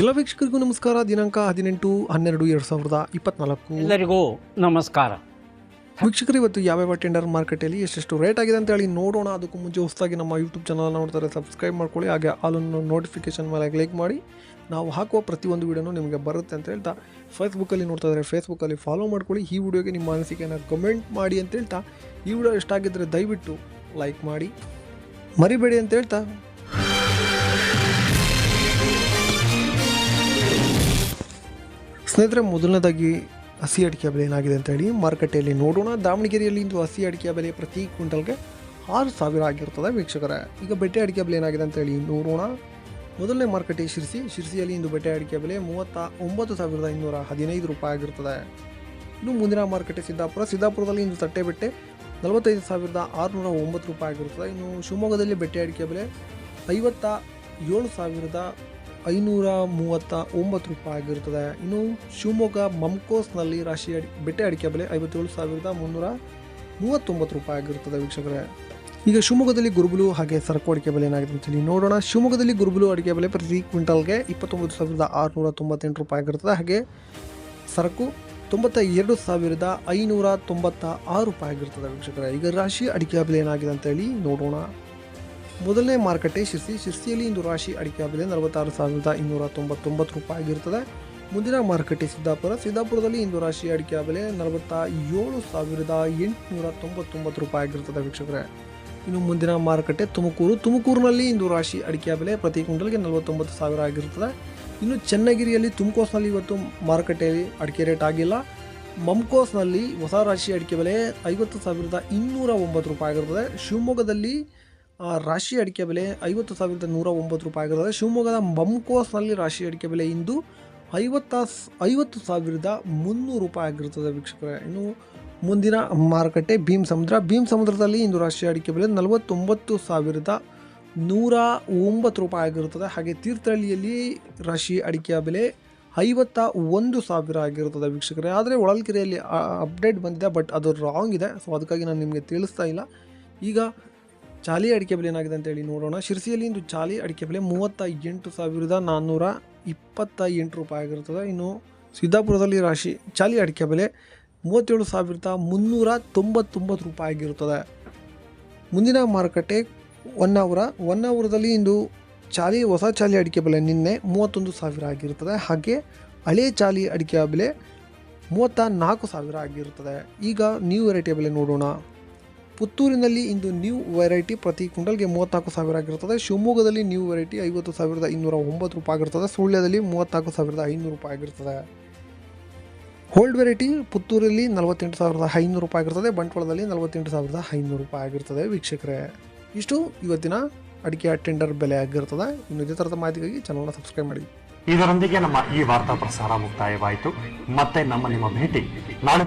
ಎಲ್ಲ ವೀಕ್ಷಕರಿಗೂ ನಮಸ್ಕಾರ. ದಿನಾಂಕ ಹದಿನೆಂಟು ಹನ್ನೆರಡು ಎರಡು ಸಾವಿರದ ಇಪ್ಪತ್ನಾಲ್ಕು. ಎಲ್ಲರಿಗೂ ನಮಸ್ಕಾರ. ವೀಕ್ಷಕರು ಇವತ್ತು ಯಾವ್ಯಾವ ಟೆಂಡರ್ ಮಾರ್ಕೆಟಲ್ಲಿ ಎಷ್ಟೆಷ್ಟು ರೇಟ್ ಆಗಿದೆ ಅಂತ ಹೇಳಿ ನೋಡೋಣ. ಅದಕ್ಕೂ ಮುಂಚೆ ಹೊಸದಾಗಿ ನಮ್ಮ ಯೂಟ್ಯೂಬ್ ಚಾನಲ್ ನೋಡ್ತಾರೆ ಸಬ್ಸ್ಕ್ರೈಬ್ ಮಾಡ್ಕೊಳ್ಳಿ. ಹಾಗೆ ಅಲ್ಲೊಂದು ನೋಟಿಫಿಕೇಶನ್ ಮೇಲೆ ಕ್ಲಿಕ್ ಮಾಡಿ. ನಾವು ಹಾಕುವ ಪ್ರತಿಯೊಂದು ವೀಡಿಯೋನು ನಿಮಗೆ ಬರುತ್ತೆ ಅಂತ ಹೇಳ್ತಾ ಫೇಸ್ಬುಕ್ಕಲ್ಲಿ ನೋಡ್ತಾ ಇದ್ದಾರೆ ಫೇಸ್ಬುಕ್ಕಲ್ಲಿ ಫಾಲೋ ಮಾಡ್ಕೊಳ್ಳಿ. ಈ ವಿಡಿಯೋಗೆ ನಿಮ್ಮ ಅನಿಸಿಕೆಯನ್ನು ಕಮೆಂಟ್ ಮಾಡಿ ಅಂತ ಹೇಳ್ತಾ ಈ ವಿಡಿಯೋ ಎಷ್ಟಾಗಿದ್ದರೆ ದಯವಿಟ್ಟು ಲೈಕ್ ಮಾಡಿ. ಮರಿಬೇಡಿ ಅಂತ ಹೇಳ್ತಾ ಸ್ನೇಹಿತರೆ, ಮೊದಲನೇದಾಗಿ ಹಸಿ ಅಡಿಕೆ ಬೆಲೆ ಏನಾಗಿದೆ ಅಂತ ಹೇಳಿ ಮಾರುಕಟ್ಟೆಯಲ್ಲಿ ನೋಡೋಣ. ದಾವಣಗೆರೆಯಲ್ಲಿ ಇಂದು ಹಸಿ ಅಡಿಕೆ ಬೆಲೆ ಪ್ರತಿ ಕ್ವಿಂಟಲ್ಗೆ ಆರು ಸಾವಿರ ಆಗಿರ್ತದೆ ವೀಕ್ಷಕರೇ. ಈಗ ಬೆಟ್ಟೆ ಅಡಿಕೆ ಬೆಲೆ ಏನಾಗಿದೆ ಅಂತ ಹೇಳಿ ನೋಡೋಣ. ಮೊದಲನೇ ಮಾರುಕಟ್ಟೆ ಶಿರ್ಸಿ. ಶಿರ್ಸಿಯಲ್ಲಿ ಇಂದು ಬೆಟ್ಟೆ ಅಡಿಕೆ ಬೆಲೆ ಮೂವತ್ತ ಒಂಬತ್ತು ಸಾವಿರದ ಇನ್ನೂರ ಹದಿನೈದು ರೂಪಾಯಿ ಆಗಿರ್ತದೆ. ಇನ್ನು ಮುಂದಿನ ಮಾರುಕಟ್ಟೆ ಸಿದ್ದಾಪುರ. ಸಿದ್ದಾಪುರದಲ್ಲಿ ಇಂದು ತಟ್ಟೆ ಬೆಟ್ಟೆ ನಲವತ್ತೈದು ಸಾವಿರದ ಆರುನೂರ ಒಂಬತ್ತು ರೂಪಾಯಿ ಆಗಿರ್ತದೆ. ಇನ್ನು ಶಿವಮೊಗ್ಗದಲ್ಲಿ ಬೆಟ್ಟೆ ಅಡಿಕೆ ಬೆಲೆ ಐವತ್ತ ಏಳು ಸಾವಿರದ ಐನೂರ ಮೂವತ್ತ ಒಂಬತ್ತು ರೂಪಾಯಿ ಆಗಿರುತ್ತದೆ. ಇನ್ನು ಶಿವಮೊಗ್ಗ ಮಮ್ಕೋಸ್ನಲ್ಲಿ ರಾಶಿ ಅಡಿ, ಬೆಟ್ಟೆ ಅಡಿಕೆ ಬೆಲೆ ಐವತ್ತೇಳು ಸಾವಿರದ ಮುನ್ನೂರ ಮೂವತ್ತೊಂಬತ್ತು ರೂಪಾಯಿ ಆಗಿರುತ್ತದೆ ವೀಕ್ಷಕರೇ. ಈಗ ಶಿವಮೊಗ್ಗದಲ್ಲಿ ಗುರುಬುಲು ಹಾಗೆ ಸರಕು ಅಡಿಕೆ ಬೆಲೆ ಏನಾಗಿದೆ ಅಂತೇಳಿ ನೋಡೋಣ. ಶಿವಮೊಗ್ಗದಲ್ಲಿ ಗುರುಬುಲು ಅಡಿಕೆ ಬೆಲೆ ಪ್ರತಿ ಕ್ವಿಂಟಲ್ಗೆ ಇಪ್ಪತ್ತೊಂಬತ್ತು ಸಾವಿರದ ಆರುನೂರ ತೊಂಬತ್ತೆಂಟು ರೂಪಾಯಿ ಆಗಿರುತ್ತದೆ. ಹಾಗೆ ಸರಕು ತೊಂಬತ್ತ ಎರಡು ಸಾವಿರದ ಐನೂರ ತೊಂಬತ್ತ ಆರು ರೂಪಾಯಿ ಆಗಿರ್ತದೆ ವೀಕ್ಷಕರೇ. ಈಗ ರಾಶಿ ಅಡಿಕೆ ಬೆಲೆ ಏನಾಗಿದೆ ಅಂತೇಳಿ ನೋಡೋಣ. ಮೊದಲನೇ ಮಾರುಕಟ್ಟೆ ಶಿರ್ಸಿ. ಶಿರ್ಸಿಯಲ್ಲಿ ಇಂದು ರಾಶಿ ಅಡಿಕೆ ಬೆಲೆ ನಲವತ್ತಾರು ಸಾವಿರದ ಇನ್ನೂರ ತೊಂಬತ್ತೊಂಬತ್ತು ರೂಪಾಯಿ ಆಗಿರುತ್ತದೆ. ಮುಂದಿನ ಮಾರುಕಟ್ಟೆ ಸಿದ್ದಾಪುರ. ಸಿದ್ದಾಪುರದಲ್ಲಿ ಇಂದು ರಾಶಿ ಅಡಿಕೆ ಬೆಲೆ ನಲವತ್ತ ಏಳು ಸಾವಿರದ ಎಂಟುನೂರ ತೊಂಬತ್ತೊಂಬತ್ತು ರೂಪಾಯಿ ಆಗಿರುತ್ತದೆ ವೀಕ್ಷಕರೇ. ಇನ್ನು ಮುಂದಿನ ಮಾರುಕಟ್ಟೆ ತುಮಕೂರು. ತುಮಕೂರಿನಲ್ಲಿ ಇಂದು ರಾಶಿ ಅಡಿಕೆ ಬೆಲೆ ಪ್ರತಿ ಕ್ವಿಂಟಲ್ಗೆ ನಲವತ್ತೊಂಬತ್ತು ಸಾವಿರ ಆಗಿರ್ತದೆ ಇನ್ನು ಚೆನ್ನಗಿರಿಯಲ್ಲಿ ತುಮಕೋಸ್ನಲ್ಲಿ ಇವತ್ತು ಮಾರುಕಟ್ಟೆಯಲ್ಲಿ ಅಡಿಕೆ ರೇಟ್ ಆಗಿಲ್ಲ. ಮಮ್ಕೋಸ್ನಲ್ಲಿ ಹೊಸ ರಾಶಿ ಅಡಿಕೆ ಬೆಲೆ ಐವತ್ತು ಸಾವಿರದ ಇನ್ನೂರ ಒಂಬತ್ತು ರೂಪಾಯಿ ಆಗಿರುತ್ತದೆ. ಶಿವಮೊಗ್ಗದಲ್ಲಿ ರಾಶಿ ಅಡಿಕೆ ಬೆಲೆ ಐವತ್ತು ಸಾವಿರದ ನೂರ ಒಂಬತ್ತು ರೂಪಾಯಿ ಆಗಿರುತ್ತದೆ ಶಿವಮೊಗ್ಗದ ಬಂಕೋಸ್ನಲ್ಲಿ ರಾಶಿ ಅಡಿಕೆ ಬೆಲೆ ಇಂದು ಐವತ್ತ ಐವತ್ತು ಸಾವಿರದ ಮುನ್ನೂರು ರೂಪಾಯಿ ಆಗಿರುತ್ತದೆ ವೀಕ್ಷಕರೇ. ಇನ್ನು ಮುಂದಿನ ಮಾರುಕಟ್ಟೆ ಭೀಮ್ ಸಮುದ್ರ. ಭೀಮ್ ಸಮುದ್ರದಲ್ಲಿ ಇಂದು ರಾಶಿ ಅಡಿಕೆ ಬೆಲೆ ನಲವತ್ತೊಂಬತ್ತು ಸಾವಿರದ ನೂರ ಒಂಬತ್ತು ರೂಪಾಯಿ ಆಗಿರುತ್ತದೆ ಹಾಗೆ ತೀರ್ಥಹಳ್ಳಿಯಲ್ಲಿ ರಾಶಿ ಅಡಿಕೆಯ ಬೆಲೆ ಐವತ್ತ ಒಂದು ಸಾವಿರ ಆಗಿರುತ್ತದೆ ವೀಕ್ಷಕರೇ. ಆದರೆ ಹೊಳಲ್ಕೆರೆಯಲ್ಲಿ ಅಪ್ಡೇಟ್ ಬಂದಿದೆ, ಬಟ್ ಅದು ರಾಂಗ್ ಇದೆ. ಸೊ ಅದಕ್ಕಾಗಿ ನಾನು ನಿಮಗೆ ತಿಳಿಸ್ತಾ ಇಲ್ಲ. ಈಗ ಚಾಲಿ ಅಡಿಕೆ ಬೆಲೆ ಏನಾಗಿದೆ ಅಂತೇಳಿ ನೋಡೋಣ. ಶಿರ್ಸಿಯಲ್ಲಿ ಇಂದು ಚಾಲಿ ಅಡಿಕೆ ಬೆಲೆ ಮೂವತ್ತ ಎಂಟು ಸಾವಿರದ ನಾನ್ನೂರ ಇಪ್ಪತ್ತ ಎಂಟು ರೂಪಾಯಿ ಆಗಿರ್ತದೆ. ಇನ್ನು ಸಿದ್ದಾಪುರದಲ್ಲಿ ರಾಶಿ ಚಾಲಿ ಅಡಿಕೆ ಬೆಲೆ ಮೂವತ್ತೇಳು ಸಾವಿರದ ಮುನ್ನೂರ ತೊಂಬತ್ತೊಂಬತ್ತು ರೂಪಾಯಿ ಆಗಿರುತ್ತದೆ ಮುಂದಿನ ಮಾರುಕಟ್ಟೆ ಹೊನ್ನಾವರ. ಹೊನ್ನಾವರದಲ್ಲಿ ಇಂದು ಚಾಲಿ, ಹೊಸ ಚಾಲಿ ಅಡಿಕೆ ಬೆಲೆ ನಿನ್ನೆ ಮೂವತ್ತೊಂದು ಸಾವಿರ ಆಗಿರುತ್ತದೆ ಹಾಗೆ ಹಳೆ ಚಾಲಿ ಅಡಿಕೆ ಬೆಲೆ ಮೂವತ್ತ ನಾಲ್ಕು ಸಾವಿರ ಆಗಿರುತ್ತದೆ ಈಗ ನ್ಯೂ ವೆರೈಟಿಯ ಬೆಲೆ ನೋಡೋಣ. ಪುತ್ತೂರಿನಲ್ಲಿ ಇಂದು ನ್ಯೂ ವೆರೈಟಿ ಪ್ರತಿ ಕ್ವಿಂಟಲ್ಗೆ ಮೂವತ್ತ್ನಾಲ್ಕು ಸಾವಿರ ಆಗಿರುತ್ತದೆ. ಶಿವಮೊಗ್ಗದಲ್ಲಿ ನ್ಯೂ ವೆರೈಟಿ ಐವತ್ತು ಸಾವಿರದ ಇನ್ನೂರ ಒಂಬತ್ತು ರೂಪಾಯಿ ಆಗಿರ್ತದೆ ಸುಳ್ಯದಲ್ಲಿ ಮೂವತ್ತ್ನಾಲ್ಕು ಸಾವಿರದ ಐನೂರು ರೂಪಾಯಿ ಆಗಿರ್ತದೆ ಹೋಲ್ಡ್ ವೆರೈಟಿ ಪುತ್ತೂರಲ್ಲಿ ನಲವತ್ತೆಂಟು ಸಾವಿರದ ಐನೂರು ರೂಪಾಯಿ ಆಗಿರ್ತದೆ ಬಂಟ್ವಾಳದಲ್ಲಿ ನಲವತ್ತೆಂಟು ಸಾವಿರದ ಐನೂರು ರೂಪಾಯಿ ಆಗಿರ್ತದೆ ವೀಕ್ಷಕರೇ, ಇಷ್ಟು ಇವತ್ತಿನ ಅಡಿಕೆ ಟೆಂಡರ್ ಬೆಲೆ ಆಗಿರ್ತದೆ ಇನ್ನು ಇದೇ ಥರದ ಮಾಹಿತಿಗಾಗಿ ಚಾನಲ್ನ ಸಬ್ಸ್ಕ್ರೈಬ್ ಮಾಡಿ. ಇದರೊಂದಿಗೆ ನಮ್ಮ ಈ ವಾರ್ತಾ ಪ್ರಸಾರ ಮುಕ್ತಾಯವಾಯಿತು. ಮತ್ತೆ ನಮ್ಮ ನಿಮ್ಮ ಭೇಟಿ ನಾಳೆ.